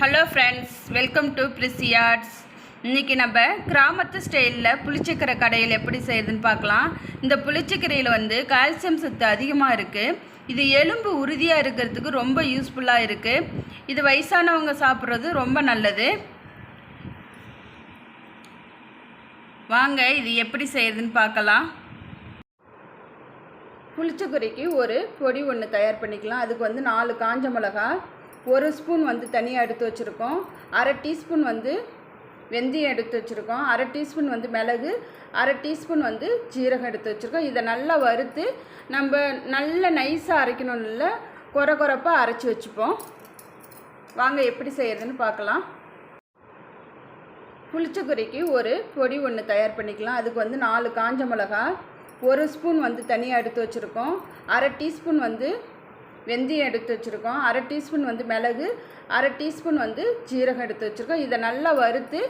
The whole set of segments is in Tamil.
ஹலோ ஃப்ரெண்ட்ஸ் வெல்கம் டு பிரிசியார்ட்ஸ் இன்றைக்கி நம்ம கிராமத்து ஸ்டைலில் புளிச்சக்கரை கடையில் எப்படி செய்யுதுன்னு பார்க்கலாம். இந்த புளிச்சக்கரையில் வந்து கால்சியம் சத்து அதிகமாக இருக்குது இது எலும்பு உறுதியாக இருக்கிறதுக்கு ரொம்ப யூஸ்ஃபுல்லாக இருக்குது இது வயசானவங்க சாப்பிட்றது ரொம்ப நல்லது. வாங்க இது எப்படி செய்யுதுன்னு பார்க்கலாம். புளிச்சக்கறிக்கு ஒரு பொடி ஒன்று தயார் பண்ணிக்கலாம். அதுக்கு வந்து நாலு காஞ்ச மிளகா ஒரு ஸ்பூன் வந்து தனியாக எடுத்து வச்சுருக்கோம். அரை டீஸ்பூன் வந்து வெந்தயம் எடுத்து வச்சுருக்கோம். அரை டீஸ்பூன் வந்து மிளகு அரை டீஸ்பூன் வந்து ஜீரகம் எடுத்து வச்சுருக்கோம். இதை நல்லா வறுத்து நம்ம நல்ல நைஸாக அரைக்கணும் இல்லை குறை குறைப்பாக அரைச்சி வச்சுப்போம். வாங்க எப்படி செய்கிறதுன்னு பார்க்கலாம். புளிச்சக்கறிக்கு ஒரு பொடி ஒன்று தயார் பண்ணிக்கலாம். அதுக்கு வந்து நாலு காஞ்ச மிளகா ஒரு ஸ்பூன் வந்து தனியாக எடுத்து வச்சுருக்கோம். அரை டீஸ்பூன் வந்து வெந்தயம் எடுத்து வச்சுருக்கோம். அரை டீஸ்பூன் வந்து மிளகு அரை டீஸ்பூன் வந்து ஜீரகம் எடுத்து வச்சுருக்கோம். இதை நல்லா வறுத்து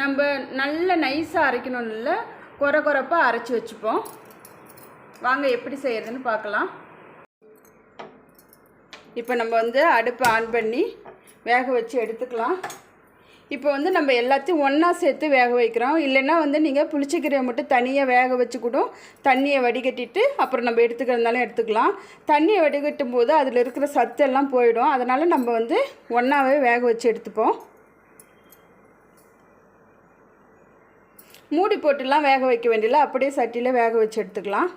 நம்ம நல்ல நைஸாக அரைக்கணும் இல்லை குறை குறைப்பாக அரைச்சி வச்சுப்போம். வாங்க எப்படி செய்கிறதுன்னு பார்க்கலாம். இப்போ நம்ம வந்து அடுப்பை ஆன் பண்ணி வேக வச்சு எடுத்துக்கலாம். இப்போ வந்து நம்ம எல்லாத்தையும் ஒன்றா சேர்த்து வேக வைக்கிறோம். இல்லைன்னா வந்து நீங்கள் புளிச்சக்கீரையை மட்டும் தனியாக வேக வச்சு தண்ணியை வடிகட்டிட்டு அப்புறம் நம்ம எடுத்துக்கிறதுனாலும் எடுத்துக்கலாம். தண்ணியை வடிகட்டும் போது அதில் இருக்கிற சத்தெல்லாம் போயிடும். அதனால் நம்ம வந்து ஒன்றாவே வேக வச்சு எடுத்துப்போம். மூடி போட்டுலாம் வேக வைக்க வேண்டியதில்லை. அப்படியே சட்டியில் வேக வச்சு எடுத்துக்கலாம்.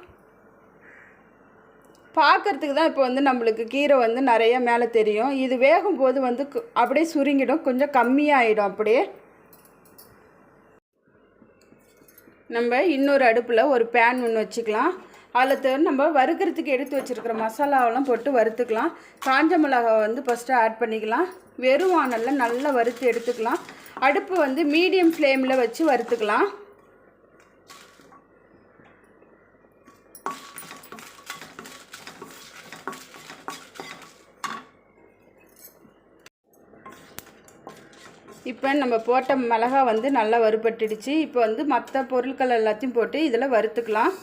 பார்க்குறதுக்கு தான் இப்போ வந்து நம்மளுக்கு கீரை வந்து நிறைய மேலே தெரியும். இது வேகும் போது வந்து அப்படியே சுருங்கிடும். கொஞ்சம் கம்மியாகிடும் அப்படியே. நம்ம இன்னொரு அடுப்பில் ஒரு பேன் ஒன்று வச்சுக்கலாம். அதில் தவிர நம்ம வறுக்கிறதுக்கு எடுத்து வச்சுருக்கிற மசாலாவெல்லாம் போட்டு வறுத்துக்கலாம். காஞ்ச மிளகாவை வந்து ஃபஸ்ட்டு ஆட் பண்ணிக்கலாம். வெறும் வானலில் நல்லா வறுத்து எடுத்துக்கலாம். அடுப்பு வந்து மீடியம் ஃப்ளேமில் வச்சு வறுத்துக்கலாம். இப்போ நம்ம போட்ட மிளகா வந்து நல்லா வறுபட்டுடுச்சு. இப்போ வந்து மற்ற பொருட்கள் எல்லாத்தையும் போட்டு இதில் வறுத்துக்கலாம்.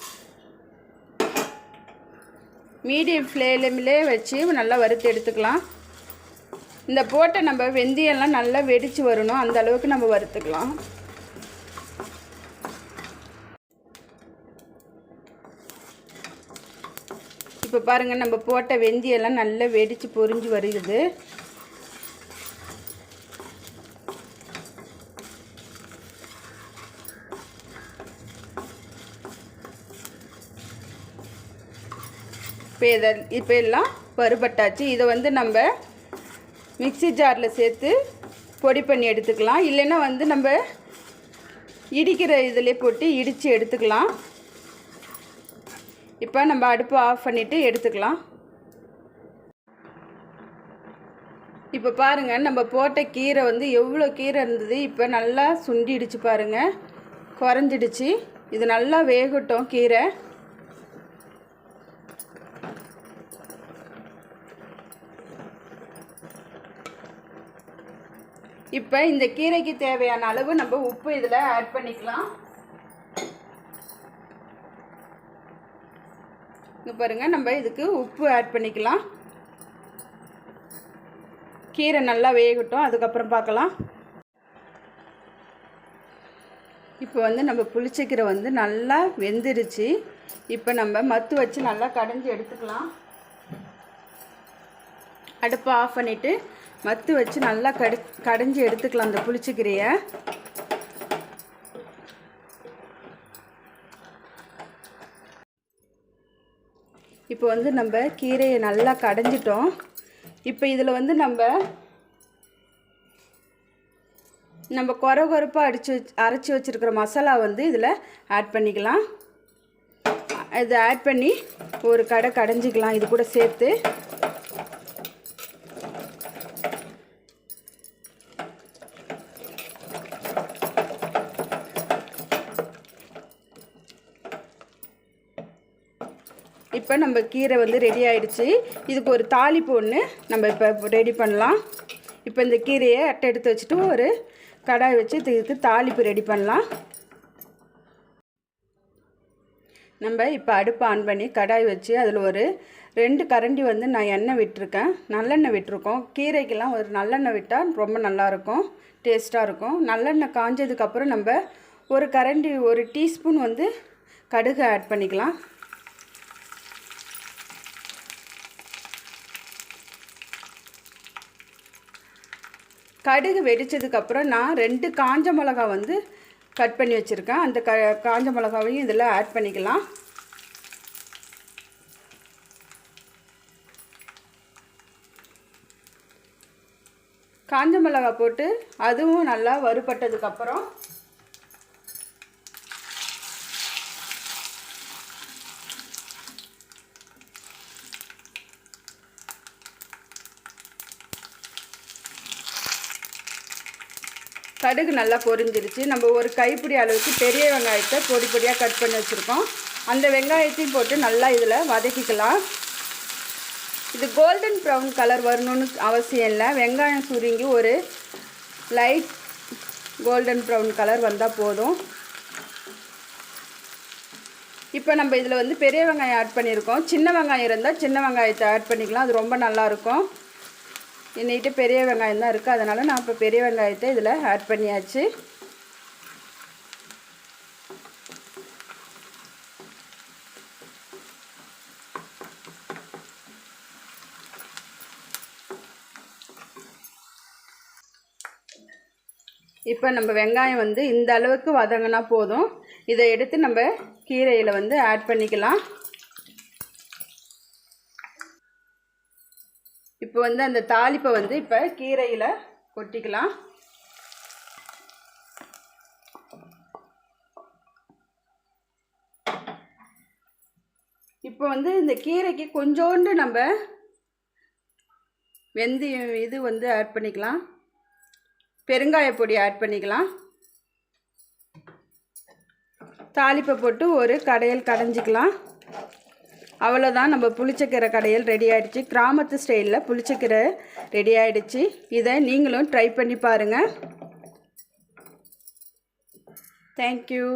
மீடியம் ஃப்ளேமிலே வச்சு நல்லா வறுத்து எடுத்துக்கலாம். இந்த போட்ட நம்ம வெந்தயம்லாம் நல்லா வெடித்து வரணும். அந்த அளவுக்கு நம்ம வறுத்துக்கலாம். இப்போ பாருங்கள் நம்ம போட்ட வெந்தயம்லாம் நல்லா வெடித்து பொரிஞ்சு வருகிறது இப்போ இதை இப்போ எல்லாம் வறுபட்டாச்சு. இதை வந்து நம்ம மிக்ஸி ஜாரில் சேர்த்து பொடி பண்ணி எடுத்துக்கலாம். இல்லைன்னா வந்து நம்ம இடிக்கிற இதிலே போட்டு இடித்து எடுத்துக்கலாம். இப்போ நம்ம அடுப்பு ஆஃப் பண்ணிவிட்டு எடுத்துக்கலாம். இப்போ பாருங்கள் நம்ம போட்ட கீரை வந்து எவ்வளோ கீரை இருந்தது. இப்போ நல்லா சுண்டிடுச்சு பாருங்கள் குறைஞ்சிடுச்சு. இது நல்லா வேகட்டும் கீரை. இப்போ இந்த கீரைக்கு தேவையான அளவு நம்ம உப்பு இதில் ஆட் பண்ணிக்கலாம். இங்கே பாருங்கள் நம்ம இதுக்கு உப்பு ஆட் பண்ணிக்கலாம். கீரை நல்லா வேகட்டும் அதுக்கப்புறம் பார்க்கலாம். இப்போ வந்து நம்ம புளிச்சக்கீரை வந்து நல்லா வெந்துருச்சு. இப்போ நம்ம மத்து வச்சு நல்லா கடைஞ்சி எடுத்துக்கலாம். அடுப்பை ஆஃப் பண்ணிவிட்டு மத்து வச்சு நல்லா கடி கடைஞ்சி எடுத்துக்கலாம் அந்த புளிச்சக்கீரையை. இப்போ வந்து நம்ம கீரையை நல்லா கடைஞ்சிட்டோம். இப்போ இதில் வந்து நம்ம நம்ம குறை குறைப்பாக அடித்து வச்சு அரைச்சி வச்சுருக்கிற மசாலா வந்து இதில் ஆட் பண்ணிக்கலாம். இதை ஆட் பண்ணி ஒரு கடை கடைஞ்சிக்கலாம். இது கூட சேர்த்து இப்போ நம்ம கீரை வந்து ரெடி ஆயிடுச்சு. இதுக்கு ஒரு தாளிப்பு ஒன்று நம்ம இப்போ ரெடி பண்ணலாம். இப்போ இந்த கீரையை அட்டை எடுத்து வச்சுட்டு ஒரு கடாய் வச்சு இதுக்கு தாளிப்பு ரெடி பண்ணலாம். நம்ம இப்போ அடுப்பு ஆன் பண்ணி கடாய் வச்சு அதில் ஒரு ரெண்டு கரண்டி வந்து நான் எண்ணெய் விட்டுருக்கேன். நல்லெண்ணெய் விட்டுருக்கோம். கீரைக்கெல்லாம் ஒரு நல்லெண்ணெய் விட்டால் ரொம்ப நல்லாயிருக்கும் டேஸ்ட்டாக இருக்கும். நல்லெண்ணெய் காஞ்சதுக்கப்புறம் நம்ம ஒரு கரண்டி ஒரு டீஸ்பூன் வந்து கடுகு ஆட் பண்ணிக்கலாம். கடுகு வெடித்ததுக்கப்புறம் நான் ரெண்டு காஞ்ச மிளகா வந்து கட் பண்ணி வச்சுருக்கேன். அந்த க காஞ்ச மிளகாவையும் இதில் ஆட் பண்ணிக்கலாம். காஞ்ச மிளகா போட்டு அதுவும் நல்லா வறுபட்டதுக்கப்புறம் கடுகு நல்லா பொரிஞ்சிருச்சு. நம்ம ஒரு கைப்பிடி அளவுக்கு பெரிய வெங்காயத்தை பொடி பொடியாக கட் பண்ணி வச்சுருக்கோம். அந்த வெங்காயத்தையும் போட்டு நல்லா இதில் வதக்கிக்கலாம். இது கோல்டன் ப்ரௌன் கலர் வரணும்னு அவசியம் இல்லை. வெங்காயம் சுருங்கி ஒரு லைட் கோல்டன் ப்ரௌன் கலர் வந்தால் போதும். இப்போ நம்ம இதில் வந்து பெரிய வெங்காயம் ஆட் பண்ணியிருக்கோம். சின்ன வெங்காயம் இருந்தால் சின்ன வெங்காயத்தை ஆட் பண்ணிக்கலாம். அது ரொம்ப நல்லாயிருக்கும் இன்னிட்டு பெரிய வெங்காயம் தான் இருக்குது அதனால் நான் இப்போ பெரிய வெங்காயத்தை இதில் ஆட் பண்ணியாச்சு. இப்போ நம்ம வெங்காயம் வந்து இந்த அளவுக்கு வதங்கினா போதும். இதை எடுத்து நம்ம கீரையில் வந்து ஆட் பண்ணிக்கலாம். இப்போ வந்து அந்த தாளிப்பை வந்து இப்போ கீரையில் கொட்டிக்கலாம். இப்போ வந்து இந்த கீரைக்கு கொஞ்சோண்டு நம்ம வெந்தயம் இது வந்து ஆட் பண்ணிக்கலாம். பெருங்காய பொடி ஆட் பண்ணிக்கலாம். தாளிப்பை போட்டு ஒரு கடையில் கடைஞ்சிக்கலாம். அவ்வளோதான் நம்ம புளிச்சக்கீரை கடையில் ரெடி ஆகிடுச்சு கிராமத்து ஸ்டைலில் புளிச்சக்கீரை ரெடி ஆகிடுச்சு இதை நீங்களும் ட்ரை பண்ணி பாருங்கள் தேங்க்யூ